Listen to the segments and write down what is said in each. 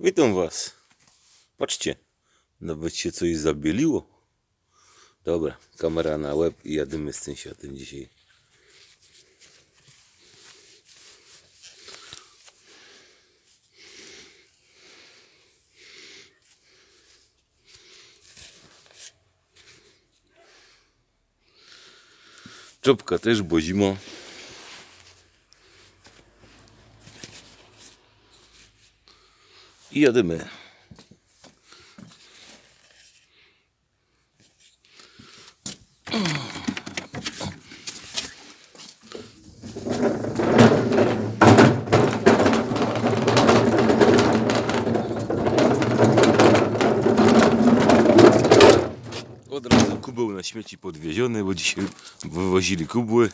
Witam Was. Patrzcie, nawet się coś zabieliło. Dobra, kamera na łeb i jadymy z tym światem dzisiaj. Czopka też, bo. I jadymy. Od razu kubeł na śmieci podwieziony, bo dzisiaj wywozili kubły.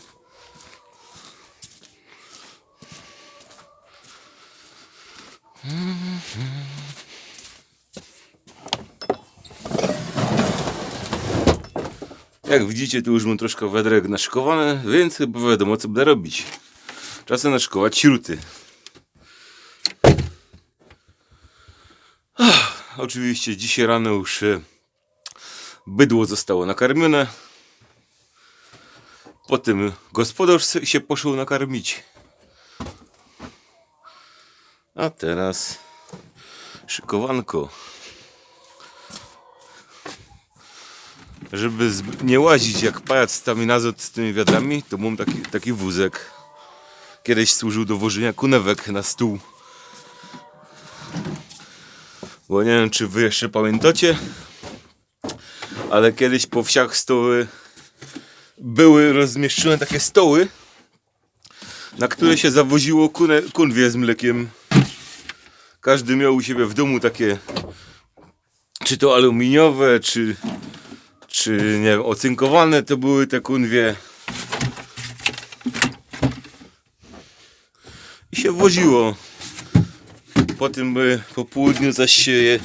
Jak widzicie, tu już mam troszkę wędrek naszykowane, więc chyba wiadomo co będę robić. Czasem naszykować śruty. Oczywiście dzisiaj rano już e, bydło zostało nakarmione. Potem gospodarz się poszedł nakarmić. A teraz szykowanko. Żeby nie łazić jak pajac tam i nazad z tymi wiadrami, to mam taki, taki wózek. Kiedyś służył do wożenia kunewek na stół. Bo nie wiem, czy wy jeszcze pamiętacie, ale kiedyś po wsiach stoły były rozmieszczone takie stoły, na które się zawoziło kunwie z mlekiem. Każdy miał u siebie w domu takie, czy to aluminiowe, czy czy nie wiem, ocynkowane to były te kunwie. I się woziło. Potem by po południu zaś się je,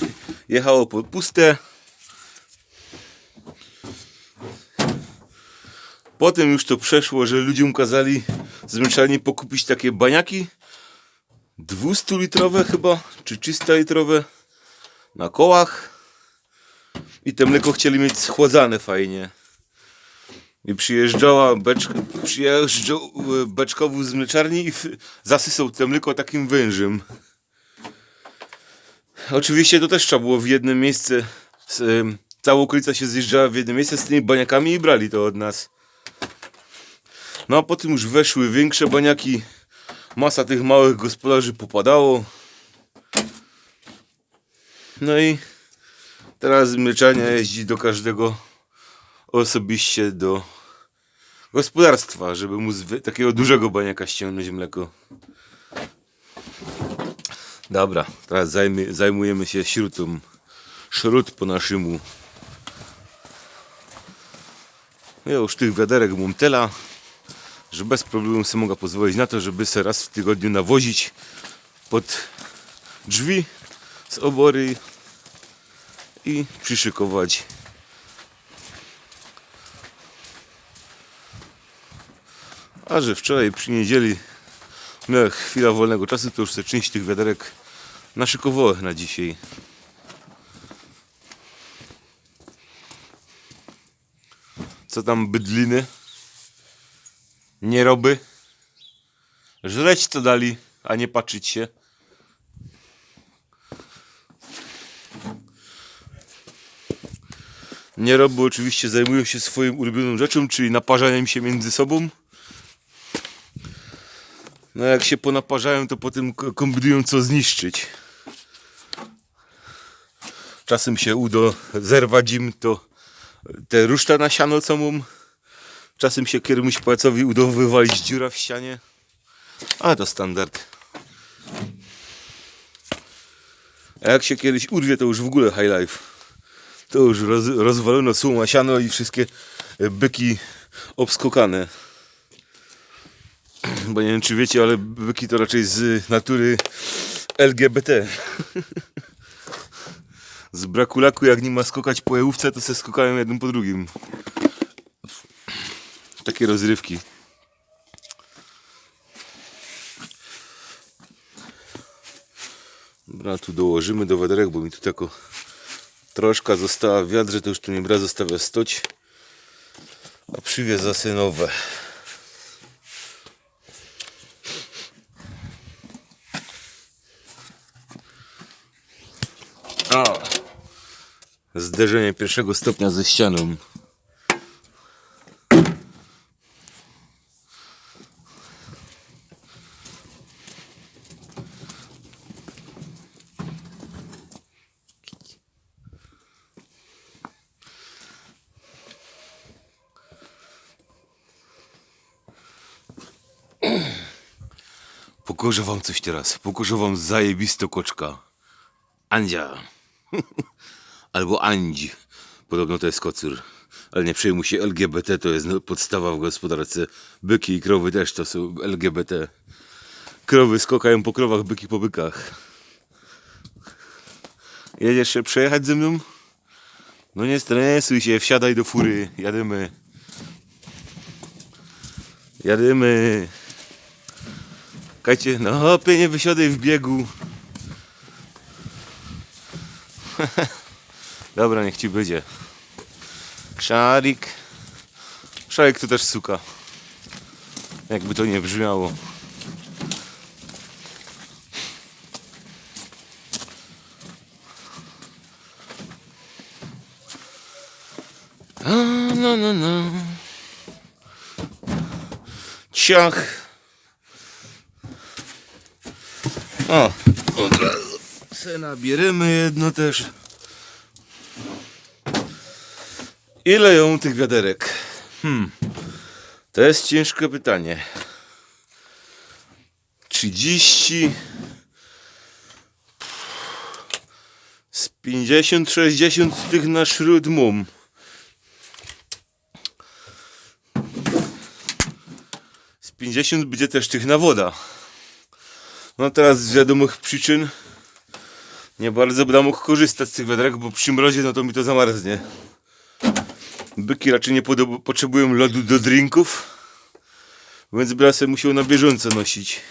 jechało po puste. Potem już to przeszło, że ludziom kazali zmęczalni pokupić takie baniaki 200 litrowe chyba, czy 300 litrowe na kołach. I te mleko chcieli mieć schładzane fajnie. I przyjeżdżała beczka, przyjeżdżał e, beczkowóz z mleczarni i zasysał te mleko takim wężem. Oczywiście to też trzeba było w jednym miejsce. Z, em, cała okolica się zjeżdżała w jednym miejsce z tymi baniakami i brali to od nas. No a potem już weszły większe baniaki. Masa tych małych gospodarzy popadało. No i Teraz z mleczarnia jeździ do każdego osobiście do gospodarstwa, żeby mu z takiego dużego baniaka ściągnąć mleko. Dobra, teraz zajmujemy się śrutą. Szrut po naszemu. Ja już tych wiaderek mam tyle, że bez problemu sobie mogę pozwolić na to, żeby se raz w tygodniu nawozić pod drzwi z obory i przyszykować. A że wczoraj przy niedzieli miałem chwilę wolnego czasu, to już sobie część tych wiaderek naszykowałem na dzisiaj. Co tam bydliny? Nieroby? Żreć co dali, a nie patrzeć się. Nieroby oczywiście zajmują się swoją ulubioną rzeczą, czyli naparzaniem się między sobą. No jak się ponaparzają, to potem kombinują co zniszczyć. Czasem się uda zerwać im to te ruszta na siano co mam. Czasem się któremuś pajacowi uda wywalić dziura w ścianie. A to standard. A jak się kiedyś urwie, to już w ogóle high life. To już roz, rozwalono suma, siano i wszystkie e, byki obskokane. Bo nie wiem czy wiecie, ale byki to raczej z natury LGBT. Z braku laku jak nie ma skokać po to se skokają jednym po drugim. Takie rozrywki. Dobra, tu dołożymy do wiaderek, bo mi tu tylko troszkę została w wiadrze, to już tu nie bra zostawia stoć. A przywieza sobie nowe. O! Zderzenie pierwszego stopnia ze ścianą. Pokorzę wam coś teraz. Pokorzę wam zajebisto koczka. Andzia. Albo Andzi. Podobno to jest kocur. Ale nie przejmuj się, LGBT to jest no, podstawa w gospodarce. Byki i krowy też to są LGBT. Krowy skokają po krowach, byki po bykach. Jedziesz się przejechać ze mną? No nie stresuj się, wsiadaj do fury. Jadymy. Jadymy. Kajcie, no hopie, nie wysiadaj w biegu. Dobra, niech ci będzie. Szarik. Szarik to też suka. Jakby to nie brzmiało. No, no, no. Ciach. O, od razu se nabierzemy jedno też. Ile ją tych wiaderek? Hmm. To jest ciężkie pytanie. 30 z 50 60 tych na śród mum. Z 50 będzie też tych na woda. No teraz z wiadomych przyczyn nie bardzo będę mógł korzystać z tych wiaderek, bo przy mrozie no to mi to zamarznie. Byki raczej nie potrzebują lodu do drinków, więc będę musiał na bieżąco nosić.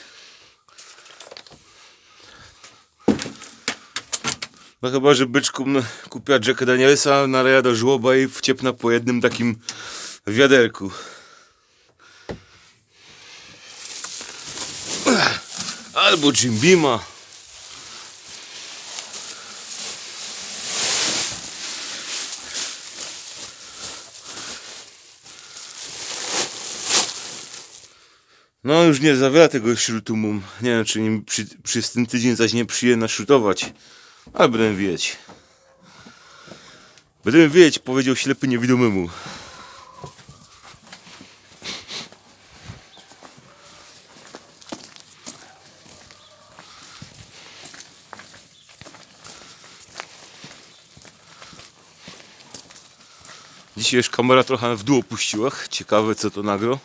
No chyba, że byczku kupiła Jacka Danielsa, naleja do żłoba i wciepna po jednym takim wiaderku. Albo Jim Beama. No już nie zawiera tego śrutu mum. Nie wiem czy nim przy, przez ten tydzień zaś nie przyjemna śrutować. Ale będę wiedzieć. Będę wiedzieć, powiedział ślepy niewidomemu. Dzisiaj już kamera trochę w dół opuściła. Ciekawe co to nagro.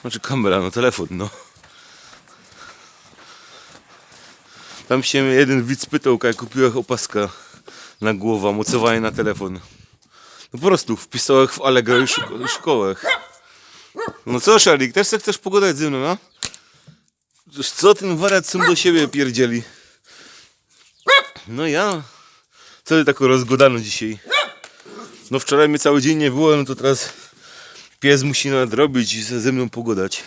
Znaczy kamera, no telefon, no. Tam się jeden widz pytał, jak kupiłeś opaska na głowę, mocowanie na telefon. No po prostu wpisałeś w Allegro i szuka- szkołach. No co, Szarik, też chcesz pogadać ze mną, no? Co ten wariat sam do siebie pierdzieli? No ja. Co ty tak rozgodano dzisiaj? No wczoraj mnie cały dzień nie było, no to teraz pies musi nadrobić i ze mną pogadać.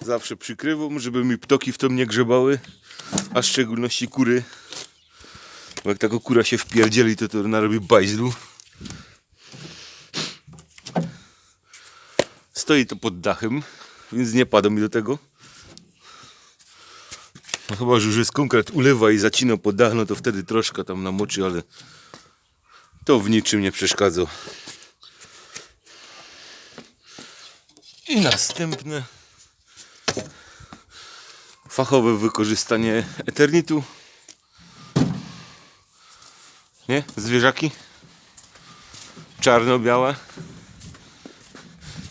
Zawsze przykrywam, żeby mi ptoki w tom nie grzebały, a w szczególności kury. Bo jak taka kura się wpierdzieli, to to narobi bajzlu. Stoi to pod dachem, więc nie pada mi do tego. No chyba, że już jest konkret ulewa i zacina pod dach, no to wtedy troszkę tam namoczy, ale to w niczym nie przeszkadza. I następne fachowe wykorzystanie eternitu. Nie? Zwierzaki? Czarno-białe.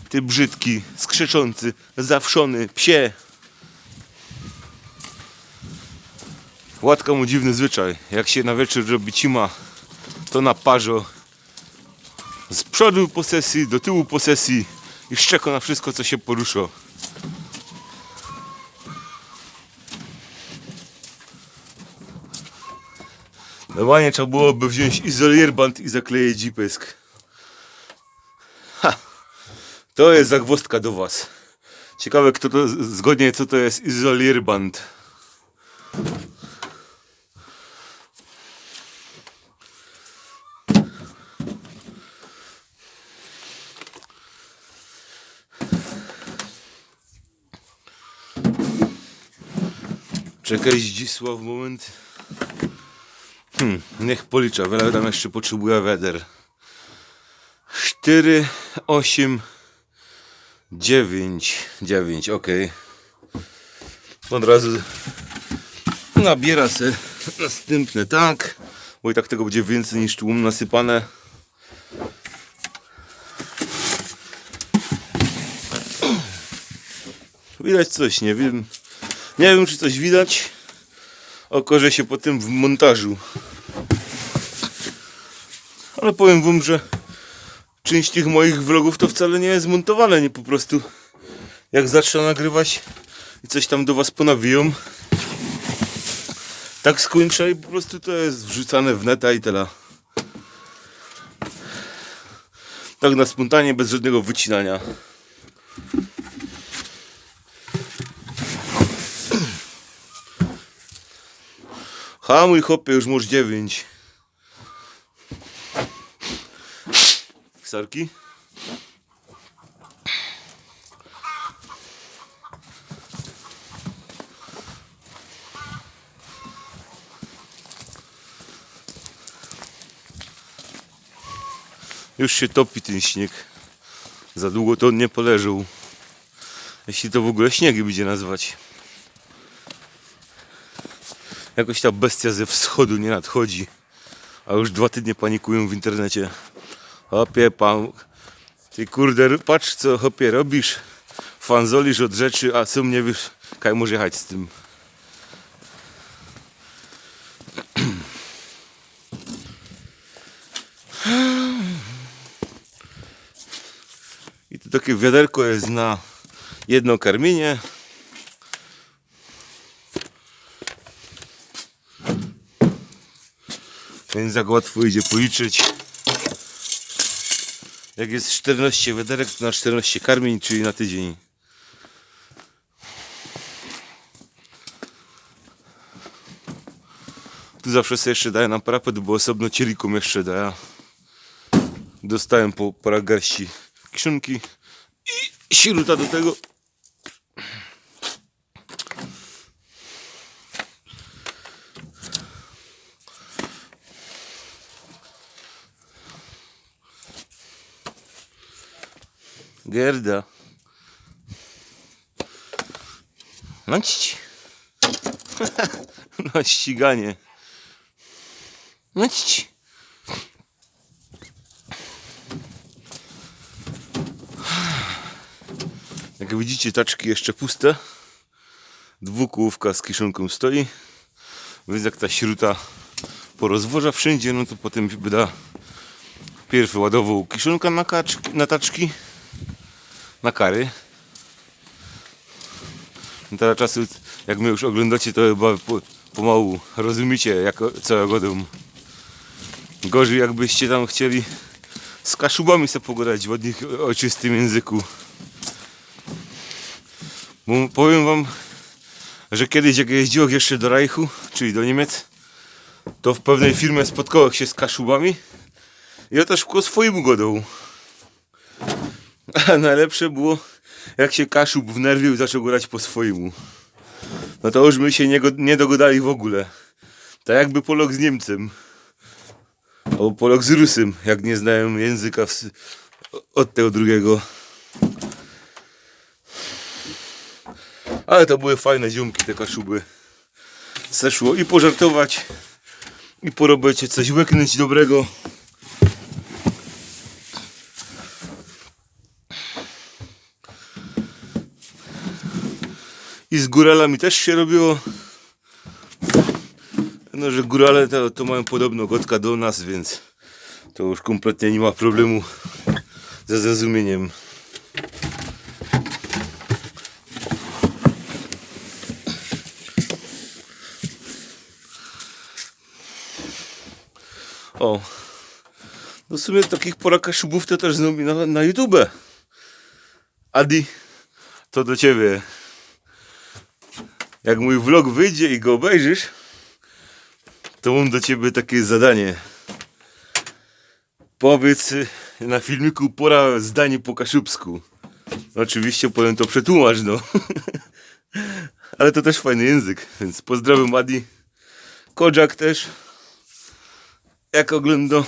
Ty brzydki, skrzeczący, zawszony, psie. Łatka mu dziwny zwyczaj. Jak się na wieczór robi cima, to na parzo z przodu po sesji do tyłu po sesji i szczeko na wszystko, co się porusza. Normalnie trzeba byłoby wziąć izolierband i zakleić dzipesk. Ha! To jest zagwozdka do was. Ciekawe kto to, zgodnie co to jest izolierband. Czekaj Zdzisław moment. Hmm, niech policza, wiele tam jeszcze potrzebuje weder. 4, 8, 9, 9, ok. Od razu nabiera se następne, tak. Bo i tak tego będzie więcej niż tłum nasypane. Widać coś, nie wiem. Nie wiem, czy coś widać. Okaże się potem w montażu. Ale powiem wam, że część tych moich vlogów to wcale nie jest montowane, nie po prostu jak zacznę nagrywać i coś tam do was ponawiją tak skończę i po prostu to jest wrzucane w neta i tyle. Tak na spontanie, bez żadnego wycinania. Ha, mój chłopie, już masz dziewięć. Sarki? Już się topi ten śnieg. Za długo to on nie poleżał. Jeśli to w ogóle śniegi będzie nazwać. Jakoś ta bestia ze wschodu nie nadchodzi. A już dwa tygodnie panikują w internecie. Hopie, pan... Ty kurde, patrz co hopie robisz. Fanzolisz od rzeczy, a co mnie wiesz, kaj może jechać z tym. I to takie wiaderko jest na jedno karmienie. Więc jak łatwo idzie policzyć. Jak jest 14 wiaderek, to na 14 karmień, czyli na tydzień. Tu zawsze sobie jeszcze daję na parapet, bo osobno cielikom jeszcze daję. Dostałem po parę garści kiszonki i śruta do tego. Gerda. No ć. No ściganie. No ć. Jak widzicie taczki jeszcze puste. Dwukółówka z kiszonką stoi. Więc jak ta śruta porozwoża wszędzie, no to potem wyda pierw ładował kiszonka na, kaczki, na taczki na kary. No Teraz czasu, jak mnie już oglądacie, to chyba po, pomału rozumiecie, jak, co ja. Gorzej jakbyście tam chcieli z kaszubami sobie pogadać w ładnym, ojczystym języku. Bo powiem wam, że kiedyś jak jeździłem jeszcze do Reichu, czyli do Niemiec, to w pewnej firmie spotkałem się z kaszubami i ja też po swoim godą. A najlepsze było, jak się Kaszub wnerwił i zaczął grać po swojemu. No to już my się nie, nie dogadali w ogóle. Tak jakby Polok z Niemcem. Albo Polok z Rusem, jak nie znają języka w, od tego drugiego. Ale to były fajne ziomki te Kaszuby. Zeszło i pożartować, i porobić coś łyknąć dobrego. I z góralami też się robiło. No, że górale to, to mają podobno gotka do nas, więc to już kompletnie nie ma problemu ze zrozumieniem. O. No w sumie takich pora kaszubów to też zrobi na, na YouTube. Adi, to do ciebie. Jak mój vlog wyjdzie i go obejrzysz, to mam do ciebie takie zadanie. Powiedz y, na filmiku pora zdanie po kaszubsku. Oczywiście powiem to przetłumacz, no. Ale to też fajny język, więc pozdrawiam Adi. Kodzak też. Jak ogląda.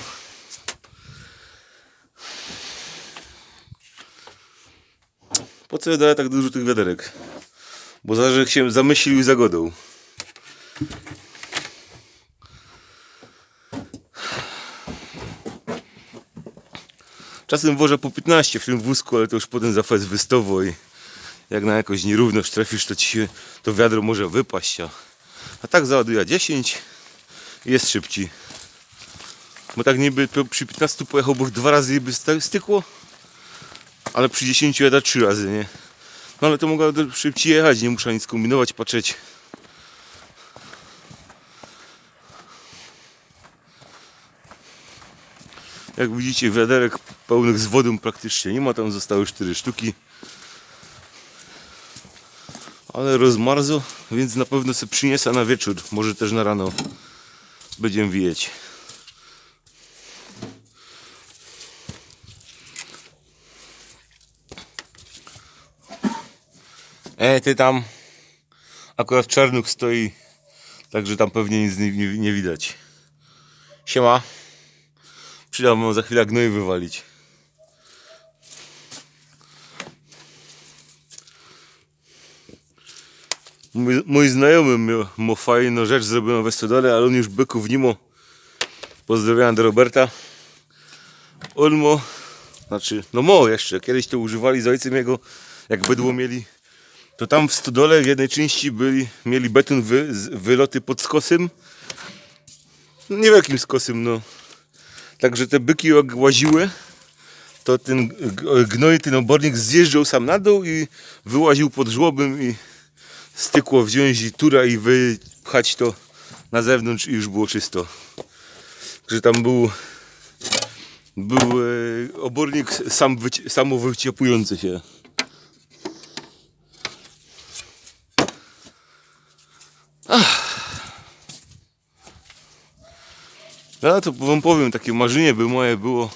Po co ja daję tak dużo tych wiaderek? Bo zaraz się zamyślił i zagodą. Czasem wożę po 15 w tym wózku, ale to już potem za fest wystowo i jak na jakąś nierówność trafisz, to ci się to wiadro może wypaść, a, a tak załaduje 10 i jest szybciej. Bo tak niby przy 15 pojechałbym dwa razy by stykło, ale przy 10 jada trzy razy, nie? No ale to mogę szybciej jechać, nie muszę nic kombinować, patrzeć. Jak widzicie, wiaderek pełnych z wodą praktycznie nie ma, tam zostały 4 sztuki. Ale rozmarzo, więc na pewno sobie przyniesę na wieczór, może też na rano będziemy wijeć. E, ty tam akurat czarnuch stoi, także tam pewnie nic nie, nie, nie widać. Siema. Przyda mu za chwilę gnój wywalić. Mój, mój znajomy miał, mu fajną rzecz zrobioną we stodole, ale on już byków nie ma. Pozdrawiam do Roberta. On mo, znaczy, no mo jeszcze, kiedyś to używali z ojcem jego, jak bydło mieli. To tam w stodole w jednej części byli, mieli beton wy, wyloty pod skosem. Niewielkim skosem, no. Także te byki jak łaziły, to ten gnoj, ten obornik zjeżdżał sam na dół i wyłaził pod żłobem i stykło wziąć i tura i wypchać to na zewnątrz i już było czysto. Że tam był był e, obornik sam się. No to wam powiem, takie marzenie by moje było.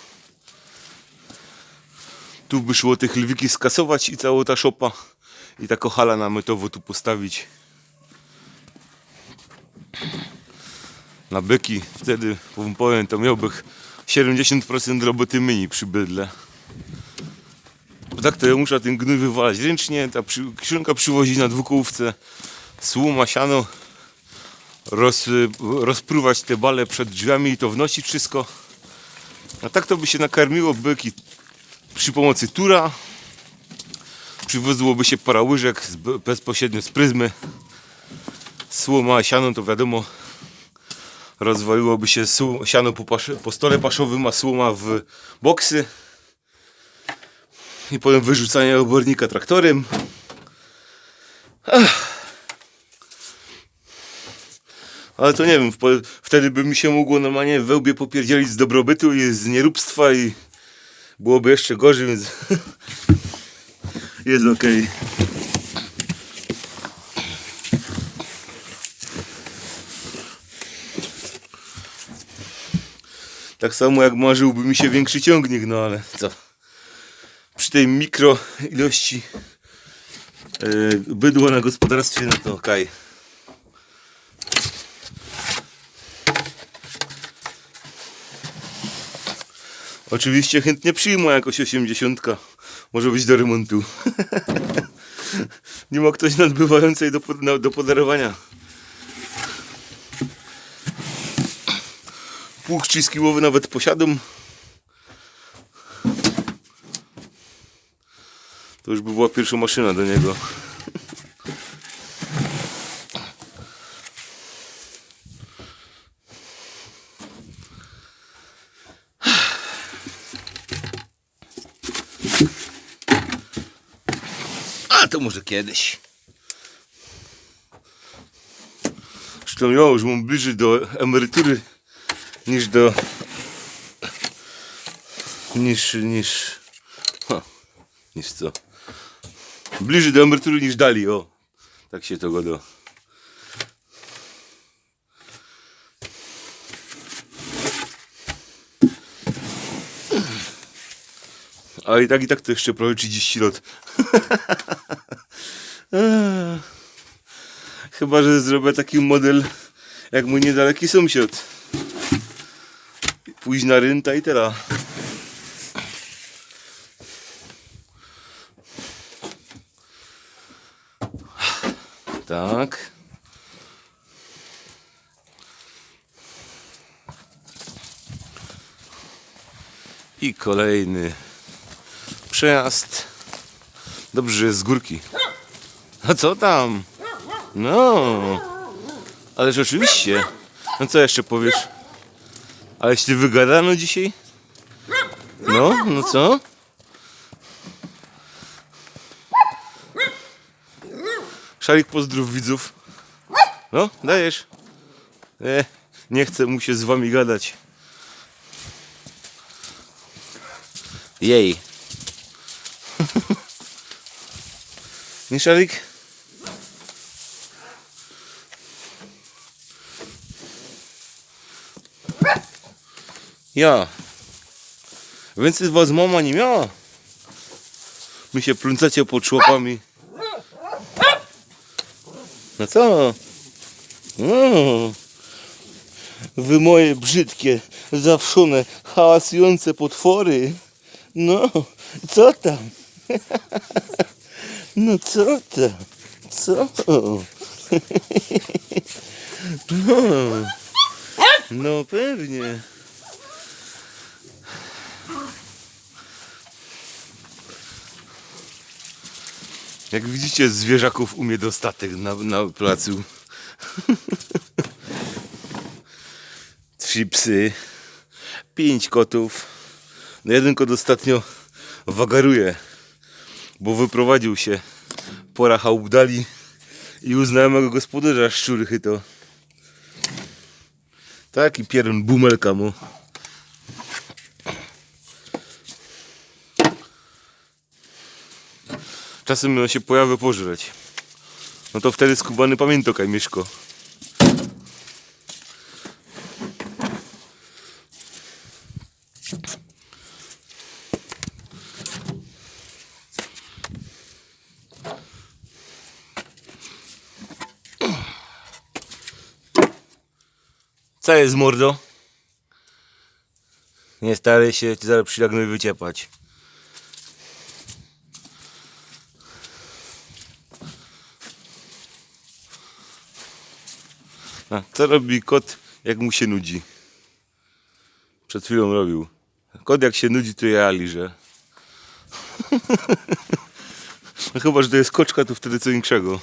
Tu by szło tych lwiki skasować i cała ta szopa i taką hala namiotowo tu postawić. Na byki. Wtedy wam powiem, to miałbych 70% roboty mini przy bydle. Bo tak to ja muszę ten gnój wywalać ręcznie, ta przy, kieszonka przywozi na dwukołówce słoma, siano roz, rozpruwać te bale przed drzwiami i to wnosić wszystko. A tak to by się nakarmiło byki przy pomocy tura. Przywiozłoby się para łyżek bezpośrednio z pryzmy. Słoma, siano to wiadomo rozwaliłoby się siano po, po stole paszowym, a słoma w boksy. I potem wyrzucanie obornika traktorem. Ale to nie wiem, wtedy by mi się mogło normalnie wełbie popierdzielić z dobrobytu i z nieróbstwa i byłoby jeszcze gorzej, więc jest okej. Tak samo jak marzyłby mi się większy ciągnik, no ale co? Przy tej mikro ilości yy, bydła na gospodarstwie, no to okej. Oczywiście chętnie przyjmę jakoś 80. Może być do remontu. Nie ma ktoś nadbywającej do, pod- do podarowania. Pług trzyskiłowy nawet posiadam. To już by była pierwsza maszyna do niego. A to może kiedyś. Zresztą ja już mam bliżej do emerytury niż do niż, niż, ha, niż co? Bliżej do emerytury niż dali, o. Tak się to godo. A i tak i tak to jeszcze prawie 30 lat. Chyba, że zrobię taki model jak mój niedaleki sąsiad. Pójść na rynta i teraz. Tak. I kolejny przejazd. Dobrze, z górki. A co tam? No. Ależ oczywiście. No co jeszcze powiesz? Ale się wygadano dzisiaj? No, no co? Szalik pozdrów widzów. No, dajesz. E, nie chcę mu się z wami gadać. Jej. Nie szalik? Ja. Więcej z was mama nie miała. My się plącacie pod człopami. No co? No. Wy moje brzydkie, zawszone, hałasujące potwory. No, co tam? No co tam? Co? No, no pewnie. Jak widzicie, zwierzaków umie dostatek na, na placu. Trzy psy, pięć kotów. No jeden kot ostatnio wagaruje, bo wyprowadził się pora chałupdali i u znajomego gospodarza szczury chyto. Taki pierdol bumelka mu. Czasem się pojawia pożreć. No to wtedy skubany pamiętokaj Mieszko. Co jest mordo? Nie staraj się, ci zaraz przylagnę wyciepać. A co robi kot, jak mu się nudzi? Przed chwilą robił. Kot jak się nudzi, to ja liżę. no chyba, że to jest koczka, to wtedy co większego.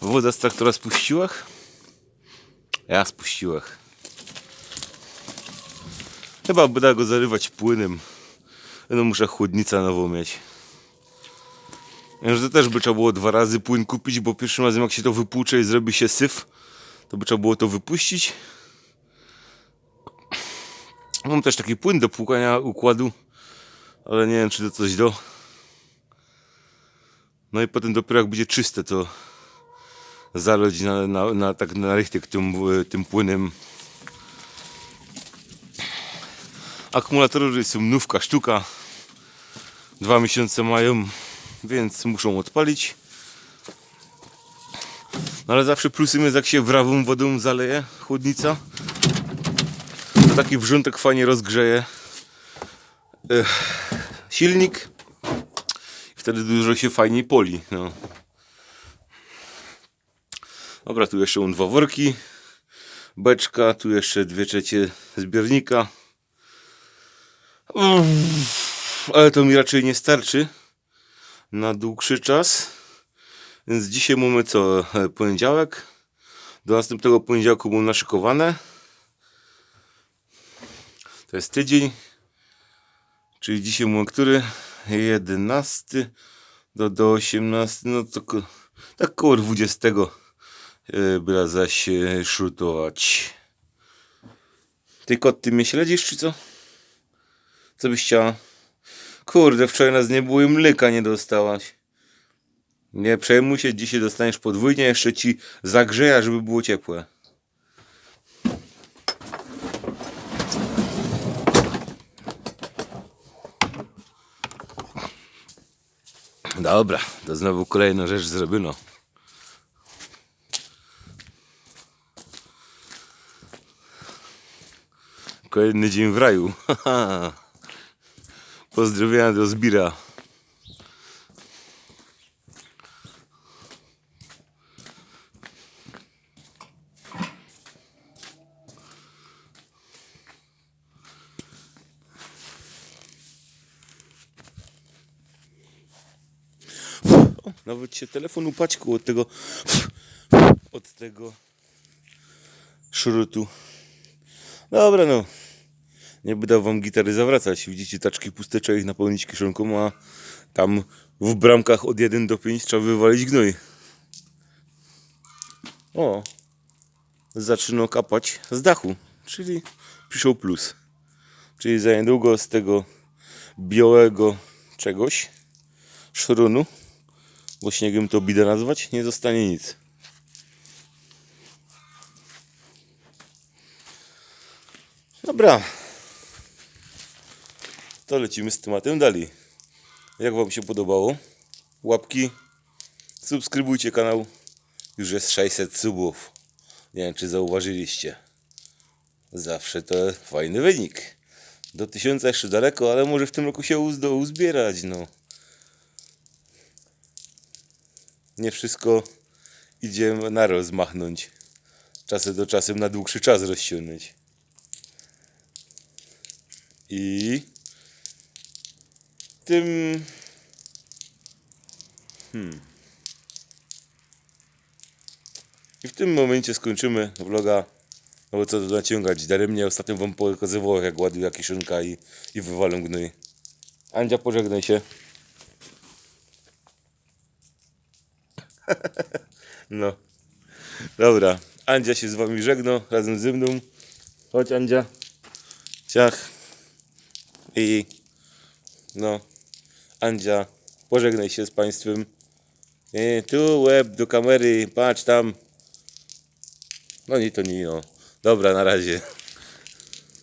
Woda z traktora spuściłach? Ja spuściłach. Chyba będę go zarywać płynem. No muszę chłodnica nową mieć. Że też by trzeba było dwa razy płyn kupić, bo pierwszym razem jak się to wypłucze i zrobi się syf, to by trzeba było to wypuścić. Mam też taki płyn do płukania układu, ale nie wiem czy to coś do. No i potem dopiero jak będzie czyste to zaleć na, na, na tak na rychtyk tym, tym płynem. Akumulatory są nówka sztuka. Dwa miesiące mają, więc muszą odpalić. No ale zawsze plusem jest jak się wrawą wodą zaleje chłodnica. To taki wrzątek fajnie rozgrzeje Ech, silnik. Wtedy dużo się fajniej poli. No. Dobra, tu jeszcze dwa worki, beczka, tu jeszcze dwie trzecie zbiornika. Uff, ale to mi raczej nie starczy na dłuższy czas. Więc dzisiaj mamy co? E, Poniedziałek. Do następnego poniedziałku mam naszykowane. To jest tydzień. Czyli dzisiaj mu który? 11 do, do 18, no to tak koło 20 yy, byla zaś szrutować. Ty kot, ty mnie śledzisz czy co? Co byś chciała? Kurde, wczoraj nas nie było i mleka nie dostałaś. Nie przejmuj się, dzisiaj dostaniesz podwójnie, jeszcze ci zagrzeja, żeby było ciepłe. Dobra, to znowu kolejna rzecz zrobiono. Kolejny dzień w raju. Pozdrowienia do Zbira. Nawet się telefon upaćkał od tego od tego szrutu. Dobra no. Nie będę wam gitary zawracać. Widzicie taczki puste, trzeba ich napełnić kieszonką, a tam w bramkach od 1 do 5 trzeba wywalić gnój. O. Zaczyna kapać z dachu, czyli przyszło plus. Czyli za niedługo z tego białego czegoś, szrunu, bo śniegiem to bidę nazwać, nie zostanie nic. Dobra. To lecimy z tematem dalej. Jak Wam się podobało? Łapki, subskrybujcie kanał. Już jest 600 subów. Nie wiem, czy zauważyliście. Zawsze to fajny wynik. Do 1000 jeszcze daleko, ale może w tym roku się uda uzbierać, no. Nie wszystko idzie na rozmachnąć. Czasem do czasem na dłuższy czas rozciągnąć. I tym. Hmm. I w tym momencie skończymy vloga. No bo co tu naciągać? Daremnie ostatnio wam pokazywał jak ładuje kieszonka i, i wywalą gnój. Andzia pożegnaj się. No. Dobra. Andzia się z wami żegna razem ze mną. Chodź Andzia. Ciach. I no, Andzia, pożegnaj się z Państwem. E, tu łeb do kamery, patrz tam. No nie, to nie, no. Dobra, na razie.